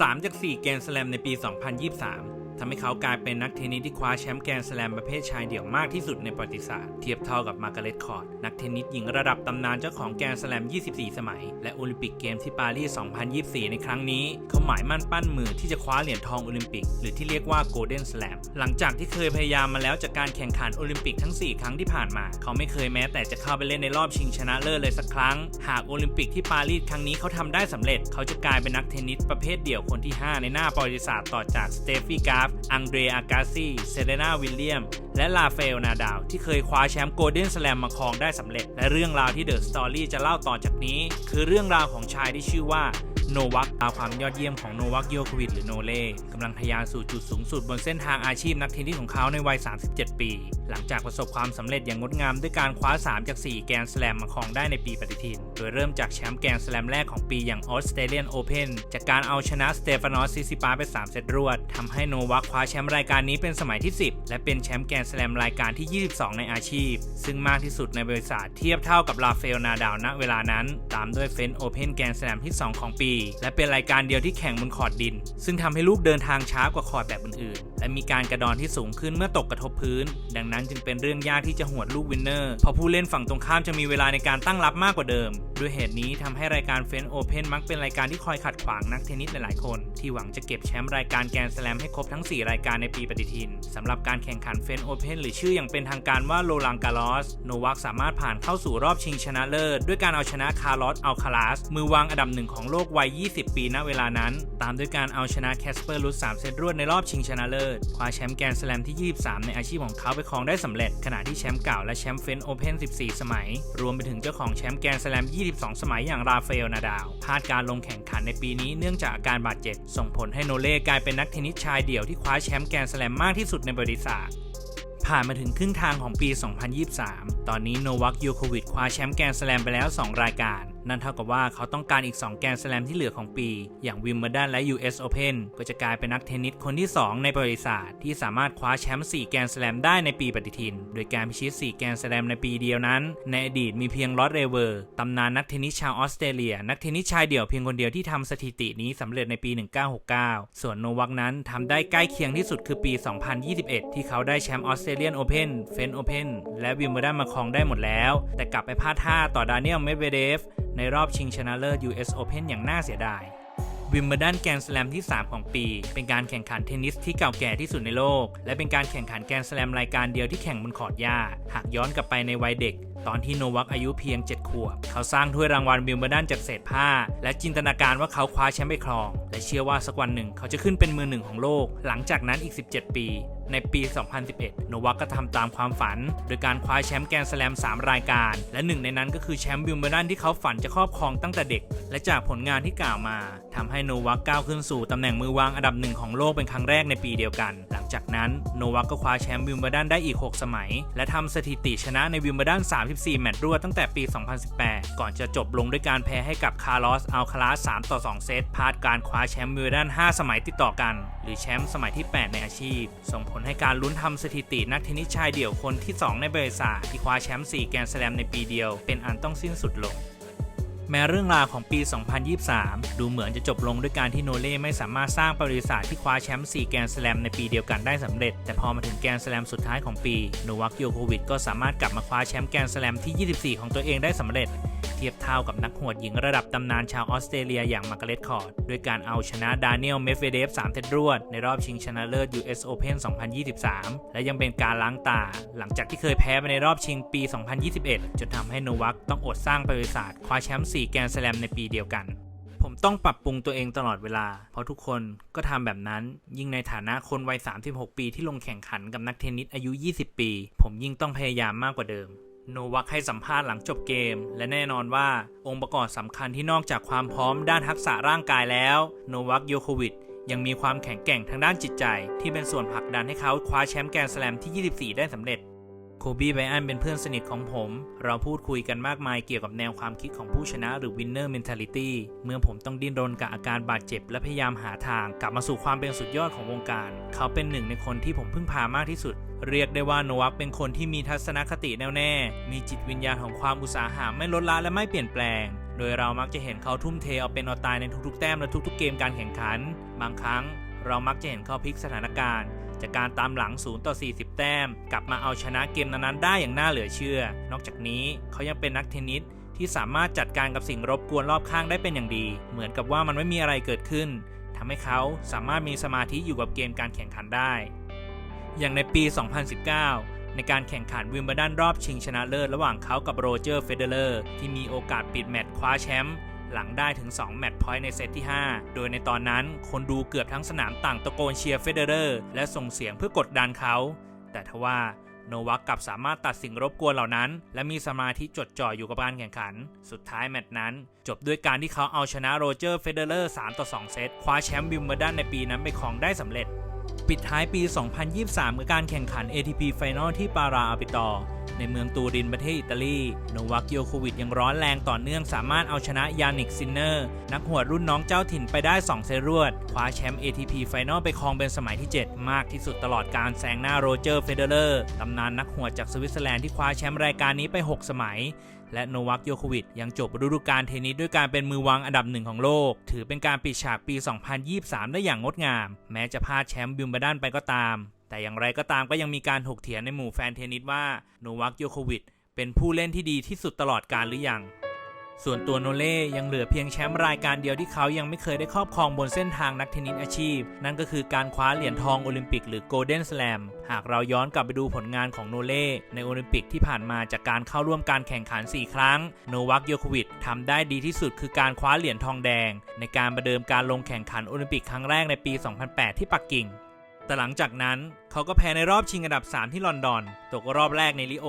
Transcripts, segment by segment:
3 จาก 4 แกรนสแลมในปี 2023 ทำให้เขากลายเป็นนักเทนนิสที่คว้าแชมป์แกรนด์สแลมประเภทชายเดี่ยวมากที่สุดในประวัติศาสตร์เทียบเท่ากับมาร์กาเร็ตคอร์ดนักเทนนิสหญิงระดับตำนานเจ้าของแกรนด์สแลม 24 สมัย และโอลิมปิกเกมที่ปารีส 2024 ในครั้งนี้ เขาหมายมั่นปั้นมือที่จะคว้าเหรียญทองโอลิมปิก หรือที่เรียกว่าโกลเด้นสแลมหลังจากที่เคยพยายามมาแล้วจากการแข่งขันโอลิมปิกทั้ง 4 ครั้งที่ผ่านมา เขาไม่เคยแม้แต่จะเข้าไปเล่นในรอบชิงชนะเลิศเลยสักครั้ง หากโอลิมปิกที่ปารีสครั้งนี้เขาทำได้สำเร็จ เขาจะกลายเป็นนักเทนนิสประเภทเดี่ยวคนที่ 5 ในหน้าประวัติศาสตร์ต่อจากสเตฟี่กราฟอังเดรอากาซีเซเรนาวิลเลียม และลาเฟลนาดาว ที่เคยคว้าแชมป์โกลเด้นสแลมมาครองได้สำเร็จ และเรื่องราวที่เดอะสตอรี่จะเล่าต่อจากนี้ คือเรื่องราวของชายที่ชื่อว่า โนวัคดาวความยอดเยี่ยมของโนวัคโยโควิดหรือโนเล่กำลังทะยานสู่จุดสูงสุดบนเส้นทางอาชีพนักเทนนิสของเขาในวัย 37 ปี หลังจากประสบความสำเร็จอย่างงดงามด้วยการคว้า 3 จาก 4 แกนสแลมมาครองได้ในปีปฏิทิน โดยเริ่มจากแชมป์แกนสแลมแรกของปีอย่างออสเตรเลียนโอเพนจากการเอาชนะสเตฟานอสซิซิปาไป 3 เซตรวดทำให้โนวัคคว้าแชมป์รายการนี้เป็นสมัยที่ 10 และเป็นแชมป์แกนสแลมรายการที่ 22 ในอาชีพ ซึ่งมากที่สุดในบริษัทเทียบเท่ากับลาเฟลนาดาวณเวลานั้น ตามด้วยเฟนโอเพนแกนสแลมที่ 2 ของปีและเป็นรายการเดียวที่แข่งบนขอดดิน ซึ่งทำให้ลูกเดินทางช้ากว่าขอดแบบอื่นๆ และมีการกระดอนที่สูงขึ้นเมื่อตกกระทบพื้น ดังนั้นจึงเป็นเรื่องยากที่จะหวดลูกวินเนอร์เพราะผู้เล่นฝั่งตรงข้ามจะมีเวลาในการตั้งรับมากกว่าเดิม ด้วยเหตุนี้ทำให้รายการเฟนโอเพนมักเป็นรายการที่คอยขัดขวางนักเทนนิสหลายๆคน ที่หวังจะเก็บแชมป์รายการแกรนด์สแลมให้ครบทั้ง 4 รายการในปีปฏิทินสำหรับการแข่งขันเฟนโอเพนหรือชื่ออย่างเป็นทางการว่าโรลังกาลอสโนวัคสามารถผ่านเข้าสู่รอบชิงชนะเลิศ ด้วยการเอาชนะคาร์ลอสอัลคาลาสมือวางอันดับหนึ่งของโลกวัย 20 ปีณเวลานั้น ตามด้วยการเอาชนะแคสเปอร์ลุส3เซตรวดในรอบชิงชนะเลิศคว้าแชมป์แกรนด์สแลมที่ 23 ในอาชีพของเขาไปครองได้สำเร็จ ขณะที่แชมป์เก่าและแชมป์เฟนโอเพน14 สมัย รวมไปถึงเจ้าของแชมป์แกรนด์สแลม22 สมัยอย่างราฟาเอลนาดาวพลาดการลงแข่งขันในปีนี้เนื่องจากอาการบาดเจ็บส่งผลให้โนเล่กลายเป็นนักเทนนิสชายเดี่ยวที่คว้าแชมป์แกรนด์สแลมมากที่สุดในบริษัทผ่านมาถึงครึ่งทางของปี 2023 ตอนนี้โนวัคโยโควิดคว้าแชมป์แกรนด์สแลมไปแล้ว 2 รายการ นั่นเท่ากับว่าเขาต้องการอีก 2 แกนสแลมที่เหลือของปี อย่างวิมเบิลดันและ US Open ก็จะกลายเป็นนักเทนนิสคนที่ 2 ในประวัติศาสตร์ที่สามารถคว้าแชมป์4แกนสแลมได้ในปีปฏิทิน โดยการพิชิต4แกนสแลมในปีเดียวนั้น ในอดีตมีเพียงลอสเรเวอร์ตำนานนักเทนนิสชาวออสเตรเลีย นักเทนนิสชายเดี่ยวเพียงคนเดียวที่ทำสถิตินี้สำเร็จในปี 1969 ส่วนโนวัคนั้นทำได้ใกล้เคียงที่สุดคือปี 2021 ที่เขาได้แชมป์ออสเตรเลียนโอเพนเฟนโอเพนและวิมเบิลดันมาครองได้หมดแล้ว แต่กลับไปพลาดท่าต่อดานิเอลเมดเวเดฟในรอบชิงชนะเลิศ US Open อย่างน่าเสียดายวิมเบิลดันแกรนด์สแลมที่ 3 ของปี เป็นการแข่งขันเทนนิสที่เก่าแก่ที่สุดในโลก และเป็นการแข่งขันแกรนด์สแลมรายการเดียวที่แข่งบนคอร์ตหญ้า หากย้อนกลับไปในวัยเด็ก ตอนที่โนวัคอายุเพียง 7 ขวบ เขาสร้างถ้วยรางวัลวิมเบิลดันจากเศษผ้า และจินตนาการว่าเขาคว้าแชมป์ไปครอง และเชื่อว่าสักวันหนึ่งเขาจะขึ้นเป็นมือหนึ่งของโลก หลังจากนั้นอีก 17 ปี ในปี 2011 โนวัคก็ทำตามความฝัน โดยการคว้าแชมป์แกรนด์สแลม 3 รายการ และหนึ่งในนั้นก็คือแชมป์วิมเบิลดันที่เขาฝันจะครอบครองตั้งแต่เด็ก และจากผลงานที่กล่าวมาทำให้โนวัคก้าวขึ้นสู่ตำแหน่งมือวางอันดับหนึ่งของโลกเป็นครั้งแรกในปีเดียวกัน หลังจากนั้นโนวัคก็คว้าแชมป์วิมเบิลดันได้อีก 6 สมัย และทำสถิติชนะในวิมเบิลดัน 34 แมตช์รวดตั้งแต่ปี 2018 ก่อนจะจบลงด้วยการแพ้ให้กับคาร์ลอสอัลคาลาส3ต่อ 2 เซตพลาดการคว้าแชมป์วิมเบิลดัน 5 สมัยติดต่อกัน หรือแชมป์สมัยที่ 8 ในอาชีพส่งผลให้การลุ้นทำสถิตินักเทนนิสชายเดี่ยวคนที่ 2 ในบริษัทที่คว้าแชมป์4แกรนด์สแลมในปีเดียว เป็นอันต้องสิ้นสุดลง แม้เรื่องราวของปี 2023 ดูเหมือนจะจบลงด้วยการที่โนเล่ไม่สามารถสร้างประวัติศาสตร์ที่คว้าแชมป์4แกรนด์สแลมในปีเดียวกันได้สำเร็จ แต่พอมาถึงแกรนด์สแลมสุดท้ายของปีโนวัคโยโควิดก็สามารถกลับมาคว้าแชมป์แกรนด์สแลมที่ 24 ของตัวเองได้สำเร็จ เทียบเท่ากับนักหวดหญิงระดับตำนานชาวออสเตรเลียอย่างมาร์กาเร็ตคอร์ดด้วยการเอาชนะดานิเอลเมฟเวเดฟ3เซตรวดในรอบชิงชนะเลิศ US Open 2023 และยังเป็นการล้างตา หลังจากที่เคยแพ้ไปในรอบชิงปี 2021 จนทำให้โนวัคต้องอดสร้างประวัติศาสตร์คว้าแชมป์4แกรนด์สแลมในปีเดียวกันผมต้องปรับปรุงตัวเองตลอดเวลา เพราะทุกคนก็ทำแบบนั้น ยิ่งในฐานะคนวัย 36 ปีที่ลงแข่งขันกับนักเทนนิสอายุ 20 ปี ผมยิ่งต้องพยายามมากกว่าเดิม โนวักให้สัมภาษณ์หลังจบเกม และแน่นอนว่าองค์ประกอบสำคัญที่นอกจากความพร้อมด้านทักษะร่างกายแล้ว โนวักโยโควิดยังมีความแข็งแกร่งทางด้านจิตใจ ที่เป็นส่วนผลักดันให้เขาคว้าแชมป์แกรนด์สแลมที่ 24 ได้สำเร็จ โคบีไบอันเป็นเพื่อนสนิทของผม เราพูดคุยกันมากมายเกี่ยวกับแนวความคิดของผู้ชนะหรือ winner mentality เมื่อผมต้องดิ้นรนกับอาการบาดเจ็บ และพยายามหาทางกลับมาสู่ความเป็นสุดยอดของวงการ เขาเป็นหนึ่งในคนที่ผมพึ่งพามากที่สุด เรียกได้ว่าโนวัคเป็นคนที่มีทัศนคติแน่วแน่ มีจิตวิญญาณของความอุตสาหะไม่ลดละและไม่เปลี่ยนแปลง โดยเรามักจะเห็นเขาทุ่มเทเอาเป็นเอาตายในทุกๆ แต้มและทุกๆ เกมการแข่งขัน บางครั้ง เรามักจะเห็นเขาพลิกสถานการณ์ จากการตามหลัง 0 ต่อ 40 แต้ม กลับมาเอาชนะเกมนั้นๆได้อย่างน่าเหลือเชื่อ นอกจากนี้เขายังเป็นนักเทนนิสที่สามารถจัดการกับสิ่งรบกวนรอบข้างได้เป็นอย่างดี เหมือนกับว่ามันไม่มีอะไรเกิดขึ้นทำให้เขาสามารถมีสมาธิอยู่กับเกมการแข่งขันได้ อย่างในปี 2019ในการแข่งขันวิมเบิลดันรอบชิงชนะเลิศระหว่างเขากับโรเจอร์เฟเดเลอร์ที่มีโอกาสปิดแมตช์คว้าแชมป์ หลังได้ถึง 2 แมตช์พอยต์ในเซตที่ 5 โดยในตอนนั้นคนดูเกือบทั้งสนามต่างตะโกนเชียร์เฟเดเลอร์และส่งเสียงเพื่อกดดันเขา แต่ทว่าโนวักกลับสามารถตัดสิ่งรบกวนเหล่านั้น และมีสมาธิจดจ่ออยู่กับการแข่งขัน สุดท้ายแมตช์นั้น จบด้วยการที่เขาเอาชนะโรเจอร์เฟเดเลอร์3ต่อ2 เซต คว้าแชมป์วิมเบิลดันในปีนั้นไปครองได้สำเร็จ ปิดท้ายปี 2023 กับการแข่งขัน ATP Final ที่ปาราอาปิตอ ในเมืองตูรินประเทศอิตาลีโนวัคโยโควิดยังร้อนแรงต่อเนื่องสามารถเอาชนะยานิกซินเนอร์ นักหัวรุ่นน้องเจ้าถิ่นไปได้ 2 เซตรวด คว้าแชมป์ ATP Final ไปครองเป็นสมัยที่ 7 มากที่สุดตลอดการแซงหน้าโรเจอร์เฟเดเลอร์ตำนานนักหัวจากสวิตเซอร์แลนด์ที่คว้าแชมป์รายการนี้ไป 6 สมัยและโนวัคโยโควิดยังจบฤดูกาลเทนนิสด้วยการเป็นมือวางอันดับหนึ่งของโลก ถือเป็นการปิดฉากปี 2023 ได้อย่างงดงาม แม้จะพลาดแชมป์บิมเบลดันไปก็ตาม แต่อย่างไรก็ตามก็ยังมีการถกเถียงในหมู่แฟนเทนนิสว่าโนวัคโยโควิดเป็นผู้เล่นที่ดีที่สุดตลอดกาลหรือยัง ส่วนตัวโนเล่ยังเหลือเพียงแชมป์รายการเดียวที่เขายังไม่เคยได้ครอบครองบนเส้นทางนักเทนนิสอาชีพ นั่นก็คือการคว้าเหรียญทองโอลิมปิกหรือโกลเด้นส a ลม หากเราย้อนกลับไปดูผลงานของโนเล่ในโอลิมปิกที่ผ่านมาจากการเข้าร่วมการแข่งขัน 4 ครั้ง โนวัคโยโควิดทำได้ดีที่สุดคือการคว้าเหรียญทองแดง ในการประเดิมการลงแข่งขันโอลิมปิกครั้งแรกในปี 2008 ที่ปักกิ่ง แต่หลังจากนั้นเขาก็แพ้ในรอบชิงอันดับ 3 ที่ลอนดอน ตกรอบแรกในลิโอ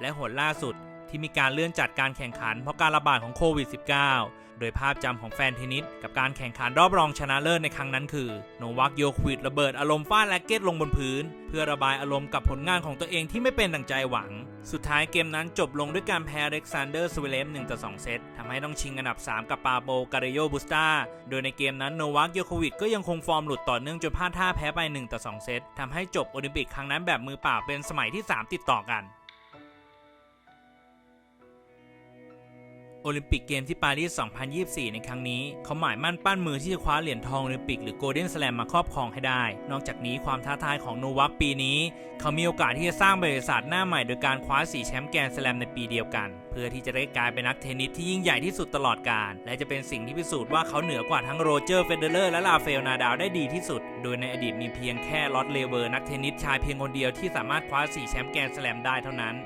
และหนล่าสุดที่มีการเลื่อนจัดการแข่งขันเพราะการระบาดของโควิด -19 โดยภาพจำของแฟนเทนนิสกับการแข่งขันรอบรองชนะเลิศในครั้งนั้นคือ โนวัคโยควิดระเบิดอารมณ์ฟาดแร็กเก็ตลงบนพื้น เพื่อระบายอารมณ์กับผลงานของตัวเองที่ไม่เป็นดังใจหวัง สุดท้ายเกมนั้นจบลงด้วยการแพ้เล็กซานเดอร์สเวเลฟ1ต่อ2เซตทำให้ต้องชิงอันดับ 3 กับปาโบการิโยบุสตาโดยในเกมนั้นโนวัคโยควิดก็ยังคงฟอร์มหลุดต่อเนื่องจนพลาดท่าแพ้ไป1ต่อ2เซตทำให้จบโอลิมปิกครั้งนั้นแบบมือเปล่าเป็นสมัยที่ 3 ติดต่อกัน โอลิมปิกเกมที่ปารีส 2024 ในครั้งนี้ เขาหมายมั่นปั้นมือที่จะคว้าเหรียญทองโอลิมปิกหรือโกลเด้นสแลมมาครอบครองให้ได้ นอกจากนี้ความท้าทายของโนวัคปีนี้ เขามีโอกาสที่จะสร้างบริษัทหน้าใหม่โดยการคว้า4แชมป์แกรนด์สแลมในปีเดียวกัน เพื่อที่จะได้กลายเป็นนักเทนนิสที่ยิ่งใหญ่ที่สุดตลอดกาลและจะเป็นสิ่งที่พิสูจน์ว่าเขาเหนือกว่าทั้งโรเจอร์เฟเดเลอร์และลาเฟลนาดาลได้ดีที่สุด โดยในอดีตมีเพียงแค่ลอตเลเวอร์นักเทนนิสชายเพียงคนเดียวที่สามารถคว้า4แชมป์แกรนด์สแลมได้เท่านั้น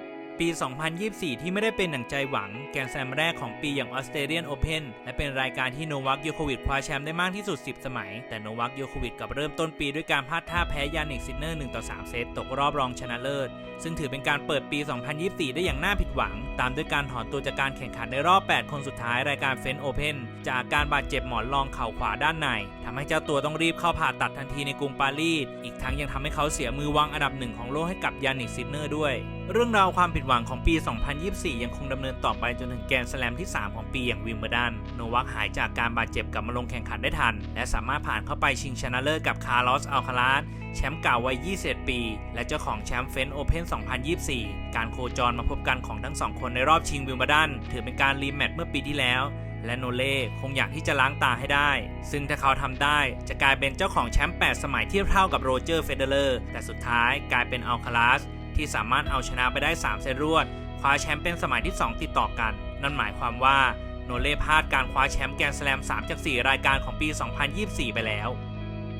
ปี 2024 ที่ไม่ได้เป็นหนังใจหวัง แกนแลมแรกของปีอย่างออสเตรเลียนโอเพนและเป็นรายการที่โนวัคโยโควิดคว้าแชมป์ได้มากที่สุด 10 สมัย แต่โนวัคโยโควิดกับเริ่มต้นปีด้วยการพลาดท่าแพ้ยานิกซินเนอร์1ต่อ3เซตตกรอบรองชนะเลิศ ซึ่งถือเป็นการเปิดปี 2024 ได้อย่างน่าผิดหวัง ตามด้วยการถอนตัวจากการแข่งขันในรอบ 8 คนสุดท้ายรายการเฟนโอเพนจากอาการบาดเจ็บหมอนรองเข่าขวาด้านในทำให้เจ้าตัวต้องรีบเข้าผ่าตัดทันทีในกรุงปารีสอีกทั้งยังทำให้เขาเสียมือวางอันดับหนึ่งของโลกให้กับยานิกซินเนอร์ด้วย เรื่องราวความผิดหวังของปี 2024 ยังคงดำเนินต่อไปจนถึงแกนสแลมที่ 3 ของปีอย่างวิมเบิลดัน โนวัคหายจากการบาดเจ็บกลับมาลงแข่งขันได้ทัน และสามารถผ่านเข้าไปชิงชนะเลิศกับคาร์ลอส อัลคาลาสแชมป์เก่าวัย 21 ปี และเจ้าของแชมป์เฟนโอเพน2024 การโคจรมาพบกันของทั้งสองคนในรอบชิงวิมเบิลดัน ถือเป็นการรีแมตช์เมื่อปีที่แล้วและโนเล่คงอยากที่จะล้างตาให้ได้ ซึ่งถ้าเขาทำได้จะกลายเป็นเจ้าของแชมป์8สมัยเทียบเท่ากับโรเจอร์เฟเดเลอร์ แต่สุดท้ายกลายเป็นอัลคาลาส ที่สามารถเอาชนะไปได้ 3 เซตรวด คว้าแชมป์เป็นสมัยที่ 2 ติดต่อกัน นั่นหมายความว่าโนเล่พลาดการคว้าแชมป์แกรนด์สแลม3จาก 4 รายการของปี 2024 ไปแล้ว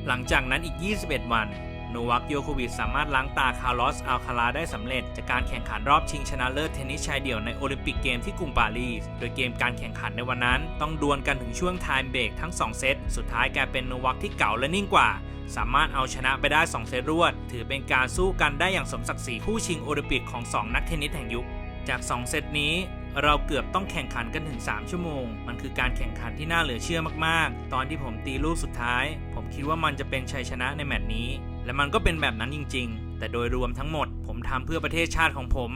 หลังจากนั้นอีก 21 วันโนวัคโยโควิดสามารถล้างตาคาร์ลอสอัลคาลาได้สำเร็จ จากการแข่งขันรอบชิงชนะเลิศเทนนิสชายเดี่ยวในโอลิมปิกเกมที่กรุงปารีส โดยเกมการแข่งขันในวันนั้น ต้องดวลกันถึงช่วงไทม์เบรกทั้ง 2 เซต สุดท้ายกลายเป็นโนวัคที่เก่าและนิ่งกว่า สามารถเอาชนะไปได้ 2 เซตรวด ถือเป็นการสู้กันได้อย่างสมศักดิ์ศรีคู่ชิงโอลิมปิกของ 2 นักเทนนิสแห่งยุค จาก 2 เซตนี้เราเกือบต้องแข่งขันกันถึง 3 ชั่วโมง มันคือการแข่งขันที่น่าเหลือเชื่อมากๆ ตอนที่ผมตีลูกสุดท้าย ผมคิดว่ามันจะเป็นชัยชนะในแมตช์นี้ และมันก็เป็นแบบนั้นจริง ๆ แต่โดยรวมทั้งหมด ผมทำเพื่อประเทศชาติของผม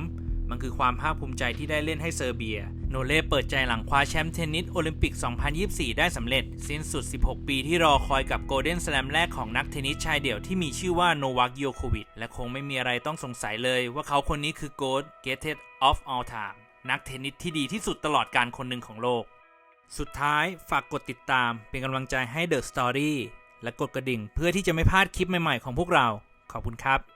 มันคือความภาคภูมิใจที่ได้เล่นให้เซอร์เบีย โนเล่เปิดใจหลังคว้าแชมป์เทนนิสโอลิมปิก 2024 ได้สำเร็จ สิ้นสุด 16 ปีที่รอคอยกับโกลเด้นสแลมแรกของนักเทนนิสชายเดี่ยวที่มีชื่อว่าโนวัคโยโควิดและคงไม่มีอะไรต้องสงสัยเลยว่าเขาคนนี้คือ GOAT Greatest of all time นักเทนนิสที่ดีที่สุดตลอดการคนหนึ่งของโลก สุดท้ายฝากกดติดตามเป็นกำลังใจให้ The Story และกดกระดิ่งเพื่อที่จะไม่พลาดคลิปใหม่ๆของพวกเรา ขอบคุณครับ